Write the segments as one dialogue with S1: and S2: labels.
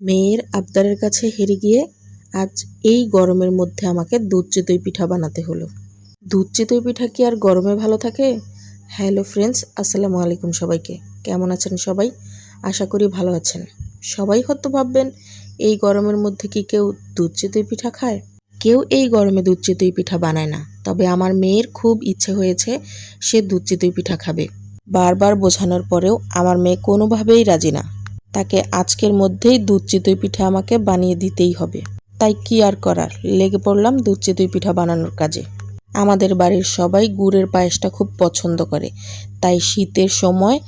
S1: মেয়ের আবদারের কাছে হেরে গিয়ে আজ এই গরমের মধ্যে আমাকে দুধ চিতই পিঠা বানাতে হলো। দুধ চিতই পিঠা কি আর গরমে ভালো থাকে? হ্যালো ফ্রেন্ডস, আসসালামু আলাইকুম সবাইকে। কেমন আছেন সবাই? আশা করি ভালো আছেন। সবাই হয়তো ভাববেন, এই গরমের মধ্যে কি কেউ দুধ চিতই পিঠা খায়? কেউ এই গরমে দুধ চিতই পিঠা বানায় না। তবে আমার মেয়ের খুব ইচ্ছে হয়েছে সে দুধ চিতই পিঠা খাবে। বারবার বোঝানোর পরেও আমার মেয়ে কোনোভাবেই রাজি না। তাকে আজকের মধ্যেই দুধ চিতই পিঠা আমাকে বানিয়ে দিতেই হবে। তাই কি আর করার? লেগে পড়লাম দুধ চিতই পিঠা বানানোর কাজে। আমাদের বাড়ির সবাই গুড়ের পায়েসটা খুব পছন্দ করে। তাই শীতের সময়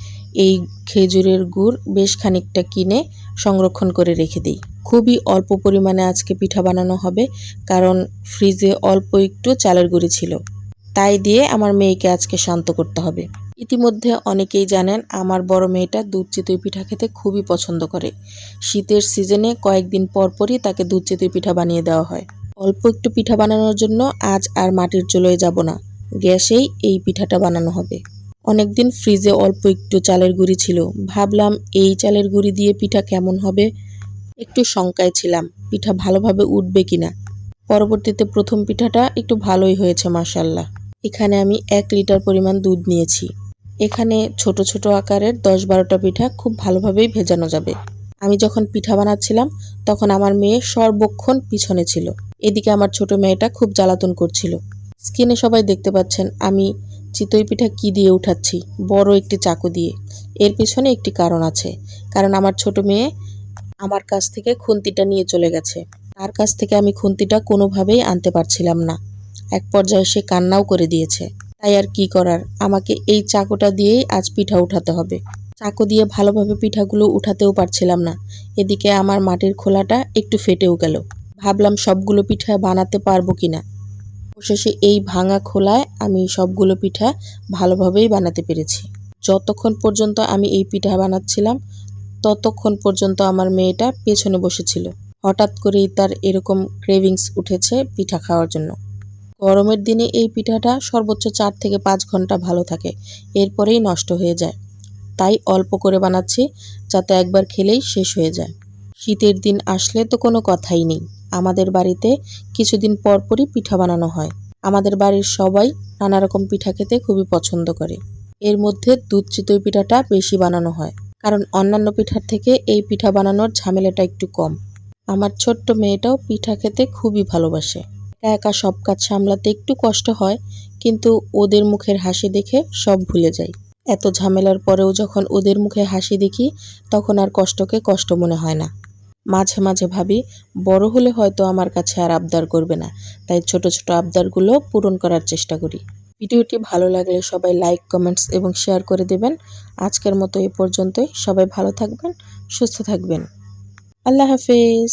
S1: এই খেজুরের গুড় বেশ খানিকটা কিনে সংরক্ষণ করে রেখে দিই। খুবই অল্প পরিমাণে আজকে পিঠা বানানো হবে, কারণ ফ্রিজে অল্প একটু চালের গুঁড়ি ছিল। তাই দিয়ে আমার মেয়েকে আজকে শান্ত করতে হবে। ইতিমধ্যে অনেকেই জানেন আমার বড় মেয়েটা দুধ চিতই পিঠা খেতে খুবই পছন্দ করে। শীতের সিজনে কয়েকদিন পরপরই তাকে দুধ চিতই পিঠা বানিয়ে দেওয়া হয়। অল্প একটু পিঠা বানানোর জন্য আজ আর মাটির চুলোয় যাব না। গ্যাসেই এই পিঠাটা বানানো হবে। অনেকদিন ফ্রিজে অল্প একটু চালের গুঁড়ি ছিল। ভাবলাম, এই চালের গুঁড়ি দিয়ে পিঠা কেমন হবে? একটু শঙ্কায় ছিলাম, পিঠা ভালোভাবে উঠবে কিনা? পরবর্তীতে প্রথম পিঠাটা একটু ভালোই হয়েছে মাসাল্লাহ এখানে আমি এক লিটার পরিমাণ দুধ নিয়েছি। এখানে ছোট ছোট আকারের দশ বারোটা পিঠা খুব ভালোভাবেই ভেজানো যাবে। আমি যখন পিঠা বানাচ্ছিলাম, তখন আমার মেয়ে সর্বক্ষণ পিছনে ছিল। এদিকে আমার ছোট মেয়েটা খুব জ্বালাতন করছিল। স্ক্রিনে সবাই দেখতে পাচ্ছেন, আমি চিতই পিঠা কি দিয়ে উঠাচ্ছি, বড় একটি চাকু দিয়ে। এর পিছনে একটি কারণ আছে, কারণ আমার ছোট মেয়ে আমার কাছ থেকে খুন্তিটা নিয়ে চলে গেছে। তার কাছ থেকে আমি খুন্তিটা কোনোভাবেই আনতে পারছিলাম না। এক পর্যায়ে সে কান্নাও করে দিয়েছে। তাই আর কি করার? আমাকে এই চাকুটা দিয়েই আজ পিঠা উঠাতে হবে। চাকু দিয়ে ভালোভাবে পিঠাগুলো উঠাতেও পারছিলাম না। এদিকে আমার মাটির খোলাটা একটু ফেটেও গেল। ভাবলাম সবগুলো পিঠা বানাতে পারব কিনা। অবশেষে এই ভাঙা খোলায় আমি সবগুলো পিঠা ভালোভাবেই বানাতে পেরেছি। যতক্ষণ পর্যন্ত আমি এই পিঠা বানাচ্ছিলাম, ততক্ষণ পর্যন্ত আমার মেয়েটা পেছনে বসেছিল। হঠাৎ করেই তার এরকম ক্রেভিংস উঠেছে পিঠা খাওয়ার জন্য। গরমের দিনে এই পিঠাটা সর্বোচ্চ চার থেকে পাঁচ ঘণ্টা ভালো থাকে, এরপরেই নষ্ট হয়ে যায়। তাই অল্প করে বানাচ্ছি যাতে একবার খেলেই শেষ হয়ে যায়। শীতের দিন আসলে তো কোনো কথাই নেই। আমাদের বাড়িতে কিছুদিন পরপরই পিঠা বানানো হয়। আমাদের বাড়ির সবাই নানা রকম পিঠা খেতে খুবই পছন্দ করে। এর মধ্যে দুধ চিতই পিঠাটা বেশি বানানো হয়, কারণ অন্যান্য পিঠার থেকে এই পিঠা বানানোর ঝামেলাটা একটু কম। আমার ছোট্ট মেয়েটাও পিঠা খেতে খুবই ভালোবাসে। একা একা সব কাজ সামলাতে একটু কষ্ট হয়, কিন্তু ওদের মুখের হাসি দেখে সব ভুলে যাই। এত ঝামেলার পরেও যখন ওদের মুখে হাসি দেখি, তখন আর কষ্টকে কষ্ট মনে হয় না। মাঝে মাঝে ভাবি, বড় হলে হয়তো আমার কাছে আর আবদার করবে না, তাই ছোট ছোট আবদারগুলো পূরণ করার চেষ্টা করি। ভিডিওটি ভালো লাগলে সবাই লাইক, কমেন্টস এবং শেয়ার করে দেবেন। আজকের মতো এ পর্যন্তই। সবাই ভালো থাকবেন, সুস্থ থাকবেন। আল্লাহ হাফেজ।